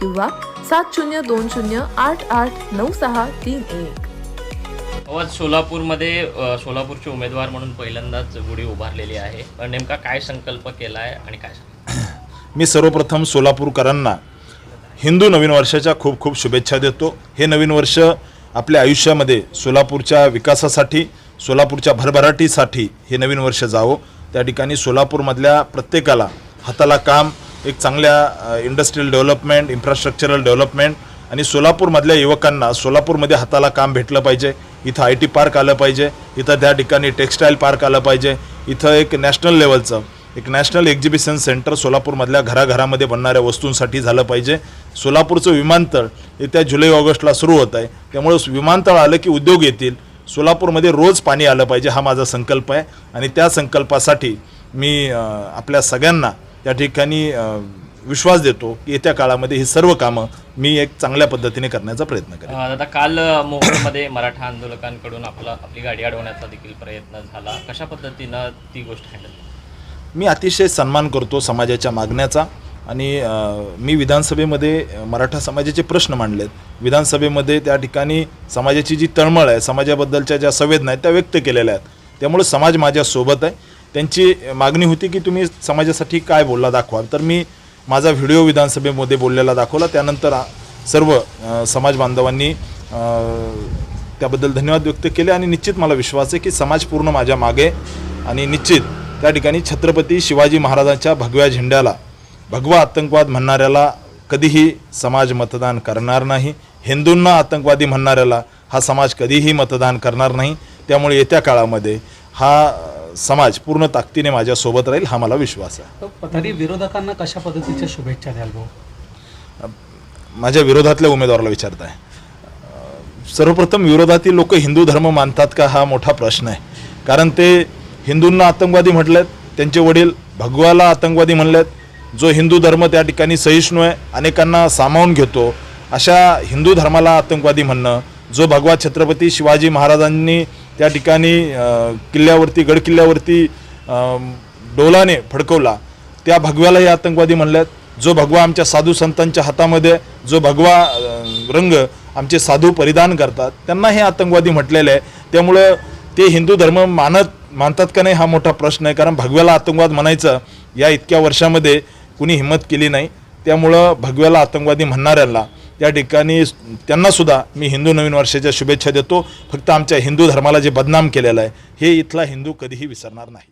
किंवा सात शून्य दोन शून्य आठ आठ नऊ सहा तीन एक. आवाज सोलापूरमध्ये सोलापूरचे उमेदवार म्हणून पहिल्यांदाच गुढी उभारलेली आहे. नेमका काय संकल्प केला आहे आणि काय मी सर्वप्रथम सोलापूरकरांना हिंदू नवीन वर्षाच्या खूप खूप शुभेच्छा देतो. हे नवीन वर्ष आपल्या आयुष्यामध्ये सोलापूरच्या विकासासाठी सोलापूरच्या भरभराटीसाठी हे नवीन वर्ष जावं. त्या ठिकाणी सोलापूरमधल्या प्रत्येकाला हाताला काम एक चांगल्या इंडस्ट्रियल डेव्हलपमेंट इन्फ्रास्ट्रक्चरल डेव्हलपमेंट आणि सोलापूरमधल्या युवकांना सोलापूरमध्ये हाताला काम भेटलं पाहिजे. इथं आय टी पार्क आलं पाहिजे. इथं त्या ठिकाणी टेक्स्टाईल पार्क आलं पाहिजे. इथं एक नॅशनल लेवलचं एक नॅशनल एक्झिबिशन सेंटर सोलापूरमधल्या घराघरामध्ये बनणाऱ्या वस्तूंसाठी झालं पाहिजे. सोलापूरचं विमानतळ येत्या जुलै ऑगस्टला सुरू होत आहे. त्यामुळे विमानतळ आलं की उद्योग येतील. सोलापूरमध्ये रोज पाणी आलं पाहिजे हा माझा संकल्प आहे. आणि त्या संकल्पासाठी मी आपल्या सगळ्यांना त्या ठिकाणी विश्वास देतो की येत्या काळामध्ये ही सर्व कामं मी एक चांगल्या पद्धतीने करण्याचा प्रयत्न करेन. दादा काल अ, मोहोळमध्ये मराठा आंदोलकांकडून आपला आपली गाडी अडवण्याचा देखील प्रयत्न झाला. कशा पद्धतीनं ती गोष्ट हँडल मी अतिशय सन्मान करतो समाजाच्या मागण्याचा आणि मी विधानसभेमध्ये मराठा समाजाचे प्रश्न मांडलेत. विधानसभेमध्ये त्या ठिकाणी समाजाची जी तळमळ आहे समाजाबद्दलच्या ज्या संवेदना आहेत त्या व्यक्त केलेल्या आहेत. त्यामुळे समाज माझ्यासोबत आहे. त्यांची मागणी होती की तुम्ही समाजासाठी काय बोलला दाखवा तर मी माझा व्हिडिओ विधानसभेमध्ये बोललेला दाखवला. त्यानंतर सर्व समाज बांधवांनी त्याबद्दल धन्यवाद व्यक्त केले आणि निश्चित मला विश्वास आहे की समाज पूर्ण माझ्या मागे आणि निश्चित त्या ठिकाणी छत्रपती शिवाजी महाराजांच्या भगव्या झेंड्याला भगवा आतंकवाद म्हणणाऱ्याला कधीही समाज मतदान करणार नाही. हिंदूंना आतंकवादी म्हणणाऱ्याला हा समाज कधीही मतदान करणार नाही. त्यामुळे येत्या काळामध्ये हा समाज पूर्ण ताकदीने माझ्यासोबत राहील हा मला विश्वास आहे. तरी विरोधकांना कशा पद्धतीच्या शुभेच्छा द्याल भाऊ? माझ्या विरोधातल्या उमेदवाराला विचारताय. अं, सर्वप्रथम विरोधातील लोक हिंदू धर्म मानतात का हा मोठा प्रश्न आहे. कारण ते हिंदूंना आतंकवादी म्हटलेत त्यांचे वडील भगवाला आतंकवादी म्हणलेत. जो हिंदू धर्म त्या ठिकाणी सहिष्णू आहे अनेकांना सामावून घेतो. अशा हिंदू धर्माला आतंकवादी म्हणणं जो भगवा छत्रपती शिवाजी महाराजांनी त्या ठिकाणी किल्ल्यावरती गडकिल्ल्यावरती डोलाने फडकवला. त्या भगव्यालाही आतंकवादी म्हणल्यात. जो भगवा आमच्या साधू संतांच्या हातामध्ये जो भगवा रंग आमचे साधू परिधान करतात त्यांना हे आतंकवादी म्हटलेले आहे. त्यामुळं ते हिंदू धर्म मानत मानतात का नाही हा मोठा प्रश्न आहे. कारण भगव्याला आतंकवाद म्हणायचं या इतक्या वर्षामध्ये कुणी हिंमत केली नाही. त्यामुळं भगव्याला आतंकवादी म्हणणाऱ्यांना त्या ठिकाणी त्यांनासुद्धा मी हिंदू नवीन वर्षाच्या शुभेच्छा देतो. फक्त आमच्या हिंदू धर्माला जे बदनाम केलेलं आहे हे इथला हिंदू कधीही विसरणार नाही.